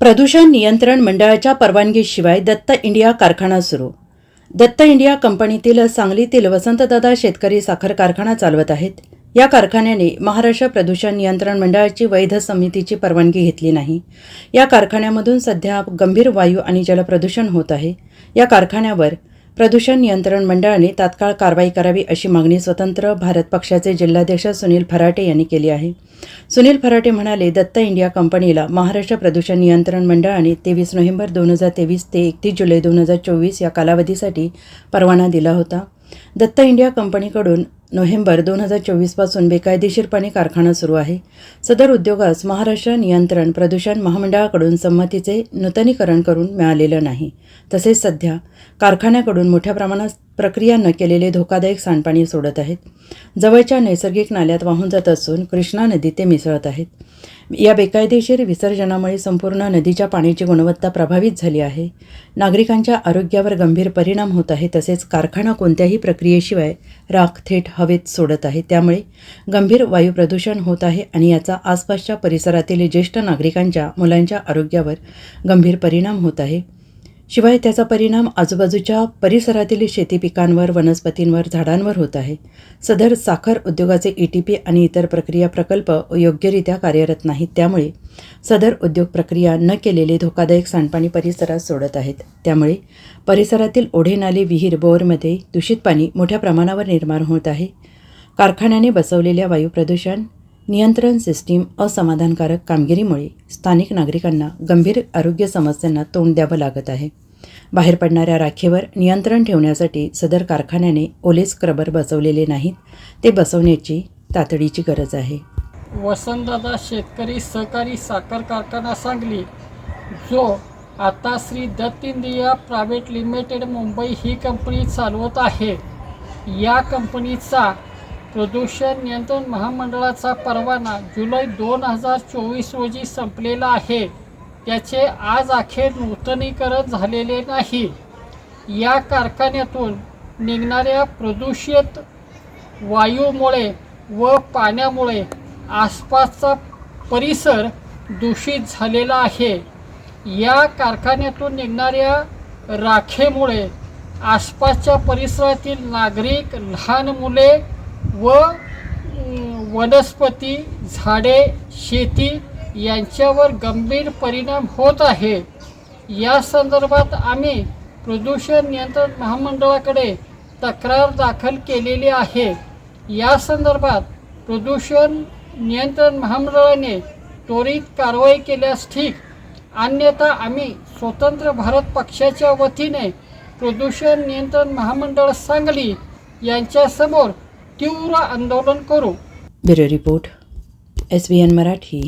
प्रदूषण नियंत्रण मंडळाच्या परवानगीशिवाय दत्त इंडिया कारखाना सुरू. दत्त इंडिया कंपनीतील सांगलीतील वसंतदादा शेतकरी साखर कारखाना चालवत आहेत. या कारखान्याने महाराष्ट्र प्रदूषण नियंत्रण मंडळाची वैध समितीची परवानगी घेतली नाही. या कारखान्यामधून सध्या गंभीर वायू आणि जलप्रदूषण होत आहे. या कारखान्यावर प्रदूषण नियंत्रण मंडळाने तात्काळ कारवाई करावी अशी मागणी स्वतंत्र भारत पक्षाचे जिल्हाध्यक्ष सुनील फराटे यांनी केली आहे. सुनील फराटे म्हणाले दत्त इंडिया कंपनीला महाराष्ट्र प्रदूषण नियंत्रण मंडळाने तेवीस नोव्हेंबर दोन हजार तेवीस ते एकतीस जुलै दोन हजार चोवीस या कालावधीसाठी परवाना दिला होता. दत्त इंडिया कंपनीकडून नोव्हेंबर दोन हजार चोवीसपासून बेकायदेशीरपणे कारखाना सुरू आहे. सदर उद्योगास महाराष्ट्र नियंत्रण प्रदूषण महामंडळाकडून संमतीचे नूतनीकरण करून मिळालेलं नाही. तसेच सध्या कारखान्याकडून मोठ्या प्रमाणात प्रक्रिया न केलेले धोकादायक सांडपाणी सोडत आहेत. जवळच्या नैसर्गिक नाल्यात वाहून जात असून कृष्णा नदी ते मिसळत आहेत. या बेकायदेशीर विसर्जनामुळे संपूर्ण नदीच्या पाण्याची गुणवत्ता प्रभावित झाली आहे. नागरिकांच्या आरोग्यावर गंभीर परिणाम होत आहे तसेच कारखाना कोणत्याही प्रक्रियेशिवाय राख थेट हवेत सोडत आहे. त्यामुळे गंभीर वायू प्रदूषण होत आहे आणि याचा आसपासच्या परिसरातील ज्येष्ठ नागरिकांच्या मुलांच्या आरोग्यावर गंभीर परिणाम होत आहे. शिवाय त्याचा परिणाम आजूबाजूच्या परिसरातील शेती पिकांवर वनस्पतींवर झाडांवर होत आहे. सदर साखर उद्योगाचे ई टी पी आणि इतर प्रक्रिया प्रकल्प योग्यरित्या कार्यरत नाहीत. त्यामुळे सदर उद्योग प्रक्रिया न केलेले धोकादायक सांडपाणी परिसरात सोडत आहेत. त्यामुळे परिसरातील ओढे नाले विहीर बोअरमध्ये दूषित पाणी मोठ्या प्रमाणावर निर्माण होत आहे. कारखान्याने बसवलेल्या वायू प्रदूषण नियंत्रण सिस्टीम असमाधानकारक कामगिरीमुळे स्थानिक नागरिकांना गंभीर आरोग्य समस्यांना तोंड द्यावं लागत आहे. बाहेर पडणाऱ्या राखेवर नियंत्रण ठेवण्यासाठी सदर कारखान्याने ओले स्क्रबर बसवलेले नाहीत ते बसवण्याची तातडीची गरज आहे. वसंतदादा शेतकरी सहकारी साखर कारखाना सांगली जो आता Shri Datta India private limited Mumbai ही कंपनी चालवत आहे. या कंपनीचा प्रदूषण नियंत्रण महामंडळाचा परवाना जुलै दोन हजार चोवीस रोजी संपलेला आहे. त्याचे आज अखेर नूतनीकरण झालेले नाही. या कारखान्यातून निघणाऱ्या प्रदूषित वायूमुळे व पाण्यामुळे आसपासचा परिसर दूषित झालेला आहे. या कारखान्यातून निघणाऱ्या राखेमुळे आसपासच्या परिसरातील नागरिक लहान मुले व वनस्पती झाडे शेती यांच्यावर गंभीर परिणाम होत आहे. या संदर्भात आम्ही प्रदूषण नियंत्रण महामंडळाकडे तक्रार दाखल केलेली आहे. या संदर्भात प्रदूषण नियंत्रण महामंडळाने त्वरित कारवाई केल्यास ठीक. अन्यथा आम्ही स्वतंत्र भारत पक्षाच्या वतीने प्रदूषण नियंत्रण महामंडळ सांगली यांच्यासमोर तीव्र आंदोलन करू. Bureau report S B N Marathi.